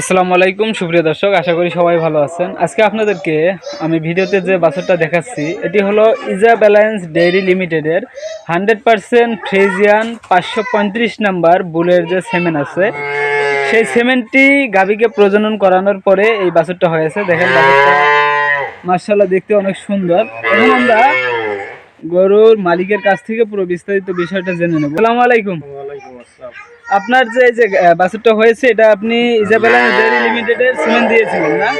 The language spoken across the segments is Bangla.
আসসালামু আলাইকুম, সুপ্রিয় দর্শক, আশা করি সবাই ভালো আছেন। আজকে আপনাদেরকে আমি ভিডিওতে যে বাছুরটা দেখাচ্ছি, এটি হলো ইজা ব্যালেন্স ডেইরি লিমিটেডের হান্ড্রেড পারসেন্ট ফ্রেজিয়ান পাঁচশো পঁয়ত্রিশ নাম্বার বুলের যে সেমেন্ট আছে, সেই সেমেন্টটি গাভীকে প্রজনন করানোর পরে এই বাছুরটা হয়েছে। দেখেন মার্শাল্লাহ দেখতে অনেক সুন্দর। এবং আমরা গরুর মালিকের কাছ থেকে পুরো বিস্তারিত বিষয়টা জেনে নেব। আসসালামু আলাইকুম। আপনার যে এই যে বাছুরটা হয়েছে এটা আপনি ইজাবেলা ডেয়ারি লিমিটেডের সিমেন্ট দিয়েছিলেন না?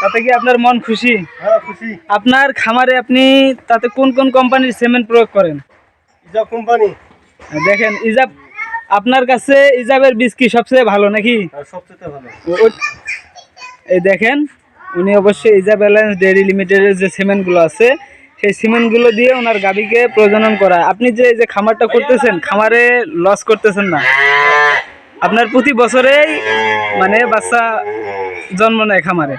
তাতে কি আপনার মন খুশি? হ্যাঁ খুশি। আপনার খামারে আপনি তাতে কোন কোন কোম্পানির সিমেন্ট প্রয়োগ করেন? ইজা কোম্পানি। দেখেন ইজাব আপনার কাছে ইজাবের বীজ কি সবচেয়ে ভালো নাকি? সবচেয়ে ভালো। এই দেখেন উনি অবশ্যই ইজা ব্যালেন্স ডেয়ারি লিমিটেডের যে সিমেন্টগুলো আছে সেই সিমেন্টগুলো দিয়ে ওনার গাভীকে প্রজনন করা। আপনি যে যে খামারটা করতেছেন, খামারে লস করতেছেন না। আপনার প্রতি বছরেই মানে বাচ্চা জন্ম নেয় খামারে।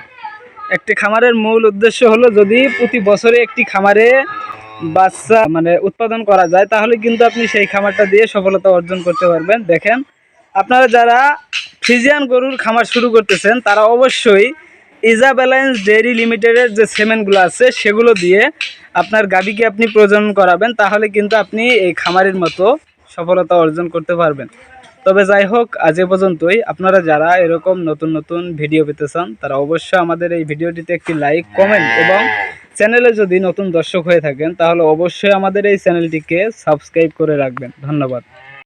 একটি খামারের মূল উদ্দেশ্য হলো যদি প্রতি বছরে একটি খামারে বাচ্চা মানে উৎপাদন করা যায়, তাহলে কিন্তু আপনি সেই খামারটা দিয়ে সফলতা অর্জন করতে পারবেন। দেখেন, আপনারা যারা ফ্রিজিয়ান গরুর খামার শুরু করতেছেন, তারা অবশ্যই ইজা ব্যালেন্স ডেয়ারি লিমিটেডের যে সেমেন্টগুলো আছে, সেগুলো দিয়ে আপনার গাভীকে আপনি প্রজনন করাবেন, তাহলে কিন্তু আপনি এই খামারের মতো সফলতা অর্জন করতে পারবেন। তবে যাই হোক, আজ এ পর্যন্তই। আপনারা যারা এরকম নতুন নতুন ভিডিও পেতে চান, তারা অবশ্যই আমাদের এই ভিডিওটিতে একটি লাইক কমেন্ট এবং চ্যানেলে যদি নতুন দর্শক হয়ে থাকেন, তাহলে অবশ্যই আমাদের এই চ্যানেলটিকে সাবস্ক্রাইব করে রাখবেন। ধন্যবাদ।